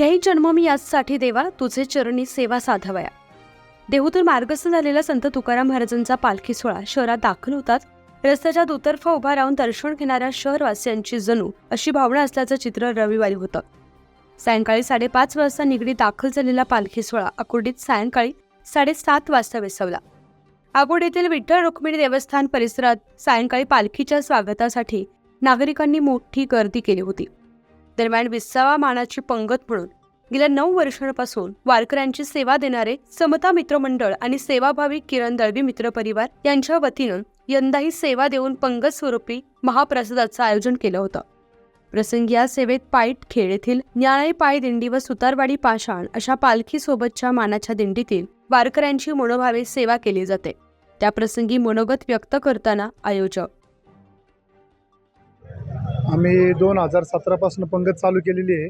घ्याई जन्म मी याचसाठी देवा तुझे चरणी सेवा साधवया. देहूतून मार्गस्थ झालेला संत तुकाराम महाराजांचा पालखी सोहळा शहरात दाखल होतात. रस्त्याच्या दुतर्फा उभा राहून दर्शन घेणाऱ्या शहरवासियांची जणू अशी भावना असल्याचं चित्र रविवारी होतं. सायंकाळी साडेपाच वाजता निगडीत दाखल झालेला पालखी सोहळा अकोडीत सायंकाळी साडेसात वाजता विसवला. आगोडीतील विठ्ठल रुक्मिणी देवस्थान परिसरात सायंकाळी पालखीच्या स्वागतासाठी नागरिकांनी मोठी गर्दी केली होती. दरम्यान विसावा मानाची पंगत म्हणून गेल्या नऊ वर्षांपासून वारकऱ्यांची सेवा देणारे समता मित्र मंडळ आणि सेवाभावी किरण दळवी मित्र परिवार यांच्या वतीनं यंदाही सेवा देऊन पंगत स्वरूपी महाप्रसादाचं आयोजन केलं होतं. प्रसंगी या सेवेत पाईट खेळ येथील न्याय पाय दिंडी व सुतारवाडी पाषाण अशा पालखीसोबतच्या मानाच्या दिंडीतील वारकऱ्यांची मनोभावे सेवा केली जाते. त्याप्रसंगी मनोगत व्यक्त करताना आयोजक आम्ही दोन हजार सतरापासून पंगत चालू केलेली आहे.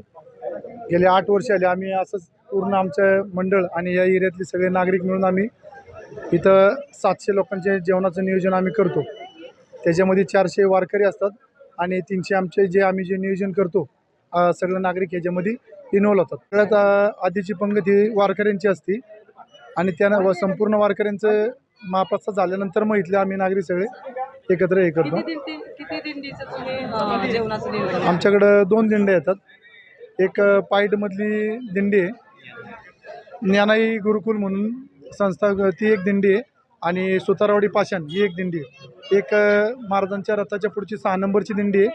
गेले आठ वर्ष आले. आम्ही असंच पूर्ण आमचं मंडळ आणि या एरियातले सगळे नागरिक मिळून आम्ही इथं सातशे लोकांचे जेवणाचं नियोजन आम्ही करतो. त्याच्यामध्ये चारशे वारकरी असतात आणि तीनशे आमचे जे आम्ही जे नियोजन करतो सगळं सगळे नागरिक याच्यामध्ये इन्व्हॉल्व होतात. सगळ्यात आधीची पंगत ही वारकऱ्यांची असती आणि त्यानं व संपूर्ण वारकऱ्यांचं महाप्रसाद झाल्यानंतर मग इथले आम्ही नागरिक सगळे एकत्र हे करतो. किती दिंडी किती दिंडीचं तुम्ही अं, जेवणाचं नियोजन केलं? आमच्याकडं दोन दिंड्या येतात. एक अ, पाईटमधली दिंडी आहे. ज्ञानाई गुरुकुल म्हणून संस्था ती एक दिंडी आहे. आणि सुतारवाडी पाषाण ही एक दिंडी आहे. एक अ, महाराजांच्या रथाच्या पुढची सहा नंबरची दिंडी आहे.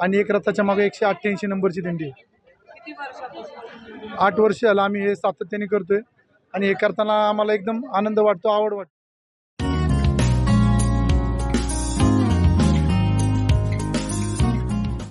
आणि एक रथाच्या मागे एकशे अठ्ठ्याऐंशी नंबरची दिंडी आहे. किती वर्षापासून? आठ वर्ष झालं आम्ही हे सातत्याने करतोय. आणि हे करताना आम्हाला एकदम आनंद वाटतो आवड वाटतो.